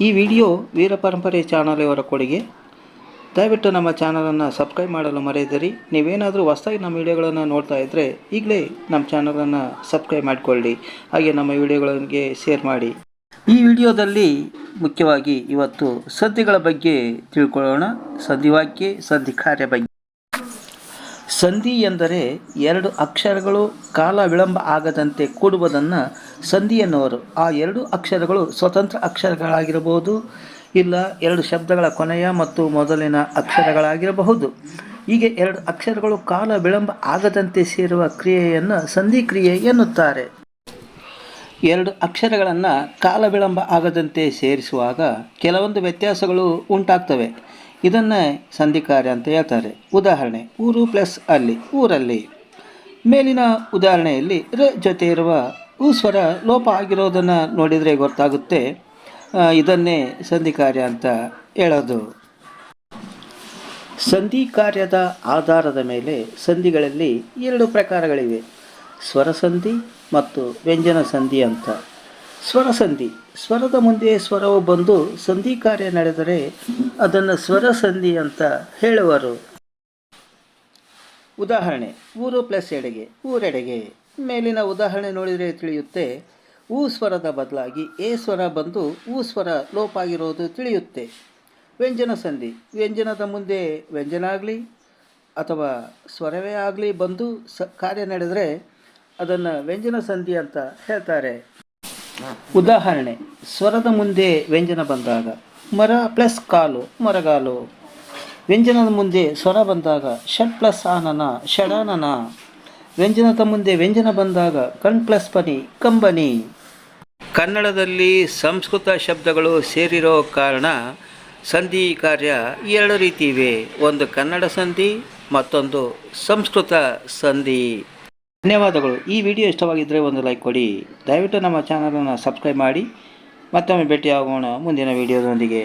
ಈ ವಿಡಿಯೋ ವೀರ ಪರಂಪರೆ ಚಾನಲ್ ಕೊಡುಗೆ. ದಯವಿಟ್ಟು ನಮ್ಮ ಚಾನಲನ್ನು ಸಬ್ಸ್ಕ್ರೈಬ್ ಮಾಡಲು ಮರೆಯದಿರಿ. ನೀವೇನಾದರೂ ಹೊಸದಾಗಿ ನಮ್ಮ ವಿಡಿಯೋಗಳನ್ನು ನೋಡ್ತಾ ಇದ್ದರೆ ಈಗಲೇ ನಮ್ಮ ಚಾನಲನ್ನು ಸಬ್ಸ್ಕ್ರೈಬ್ ಮಾಡಿಕೊಳ್ಳಿ. ಹಾಗೆ ನಮ್ಮ ವಿಡಿಯೋಗಳಿಗೆ ಶೇರ್ ಮಾಡಿ. ಈ ವಿಡಿಯೋದಲ್ಲಿ ಮುಖ್ಯವಾಗಿ ಇವತ್ತು ಸದ್ಯಗಳ ಬಗ್ಗೆ ತಿಳ್ಕೊಳ್ಳೋಣ. ಸದ್ಯವಾಕ್ಯ ಸದ್ದಿ ಕಾರ್ಯ ಬಗ್ಗೆ. ಸಂಧಿ ಎಂದರೆ ಎರಡು ಅಕ್ಷರಗಳು ಕಾಲ ವಿಳಂಬ ಆಗದಂತೆ ಕೂಡುವುದನ್ನು ಸಂಧಿ ಎನ್ನುವರು. ಆ ಎರಡು ಅಕ್ಷರಗಳು ಸ್ವತಂತ್ರ ಅಕ್ಷರಗಳಾಗಿರಬಹುದು, ಇಲ್ಲ ಎರಡು ಶಬ್ದಗಳ ಕೊನೆಯ ಮತ್ತು ಮೊದಲಿನ ಅಕ್ಷರಗಳಾಗಿರಬಹುದು. ಹೀಗೆ ಎರಡು ಅಕ್ಷರಗಳು ಕಾಲ ವಿಳಂಬ ಆಗದಂತೆ ಸೇರುವ ಕ್ರಿಯೆಯನ್ನು ಸಂಧಿ ಕ್ರಿಯೆ ಎನ್ನುತ್ತಾರೆ. ಎರಡು ಅಕ್ಷರಗಳನ್ನು ಕಾಲ ವಿಳಂಬ ಆಗದಂತೆ ಸೇರಿಸುವಾಗ ಕೆಲವೊಂದು ವ್ಯತ್ಯಾಸಗಳು ಉಂಟಾಗ್ತವೆ. ಇದನ್ನು ಸಂಧಿ ಕಾರ್ಯ ಅಂತ ಹೇಳ್ತಾರೆ. ಉದಾಹರಣೆ, ಊರು ಪ್ಲಸ್ ಅಲ್ಲಿ, ಊರಲ್ಲಿ. ಮೇಲಿನ ಉದಾಹರಣೆಯಲ್ಲಿ ರ ಜೊತೆ ಇರುವ ಉ ಸ್ವರ ಲೋಪ ಆಗಿರೋದನ್ನು ನೋಡಿದರೆ ಗೊತ್ತಾಗುತ್ತೆ. ಇದನ್ನೇ ಸಂಧಿ ಕಾರ್ಯ ಅಂತ ಹೇಳೋದು. ಸಂಧಿ ಕಾರ್ಯದ ಆಧಾರದ ಮೇಲೆ ಸಂಧಿಗಳಲ್ಲಿ ಎರಡು ಪ್ರಕಾರಗಳಿವೆ. ಸ್ವರಸಂಧಿ ಮತ್ತು ವ್ಯಂಜನ ಸಂಧಿ ಅಂತ. ಸ್ವರಸಂಧಿ ಸ್ವರದ ಮುಂದೆ ಸ್ವರವು ಬಂದು ಸಂಧಿ ಕಾರ್ಯ ನಡೆದರೆ ಅದನ್ನು ಸ್ವರ ಸಂಧಿ ಅಂತ ಹೇಳುವರು. ಉದಾಹರಣೆ, ಊರು ಪ್ಲಸ್ ಎಡೆಗೆ, ಊರೆಡೆಗೆ. ಮೇಲಿನ ಉದಾಹರಣೆ ನೋಡಿದರೆ ತಿಳಿಯುತ್ತೆ, ಊ ಸ್ವರದ ಬದಲಾಗಿ ಎ ಸ್ವರ ಬಂದು ಊ ಸ್ವರ ಲೋಪ ಆಗಿರೋದು ತಿಳಿಯುತ್ತೆ. ವ್ಯಂಜನ ಸಂಧಿ, ವ್ಯಂಜನದ ಮುಂದೆ ವ್ಯಂಜನ ಆಗಲಿ ಅಥವಾ ಸ್ವರವೇ ಆಗಲಿ ಬಂದು ಸ ಕಾರ್ಯ ನಡೆದರೆ ಅದನ್ನು ವ್ಯಂಜನ ಸಂಧಿ ಅಂತ ಹೇಳ್ತಾರೆ. ಉದಾಹರಣೆ, ಸ್ವರದ ಮುಂದೆ ವ್ಯಂಜನ ಬಂದಾಗ ಮರ ಪ್ಲಸ್ ಕಾಲು, ಮರಗಾಲು. ವ್ಯಂಜನದ ಮುಂದೆ ಸ್ವರ ಬಂದಾಗ ಷಟ್ ಪ್ಲಸ್ ಆನನ, ಷಡಾನನ. ವ್ಯಂಜನದ ಮುಂದೆ ವ್ಯಂಜನ ಬಂದಾಗ ಕಣ್ ಪ್ಲಸ್ ಪನಿ, ಕಂಬನಿ. ಕನ್ನಡದಲ್ಲಿ ಸಂಸ್ಕೃತ ಶಬ್ದಗಳು ಸೇರಿರೋ ಕಾರಣ ಸಂಧಿ ಕಾರ್ಯ ಎರಡು ರೀತಿ ಇವೆ. ಒಂದು ಕನ್ನಡ ಸಂಧಿ, ಮತ್ತೊಂದು ಸಂಸ್ಕೃತ ಸಂಧಿ. ಧನ್ಯವಾದಗಳು. ಈ ವಿಡಿಯೋ ಇಷ್ಟವಾಗಿದ್ದರೆ ಒಂದು ಲೈಕ್ ಕೊಡಿ. ದಯವಿಟ್ಟು ನಮ್ಮ ಚಾನಲನ್ನು ಸಬ್ಸ್ಕ್ರೈಬ್ ಮಾಡಿ. ಮತ್ತೊಮ್ಮೆ ಭೇಟಿಯಾಗೋಣ ಮುಂದಿನ ವಿಡಿಯೋದೊಂದಿಗೆ.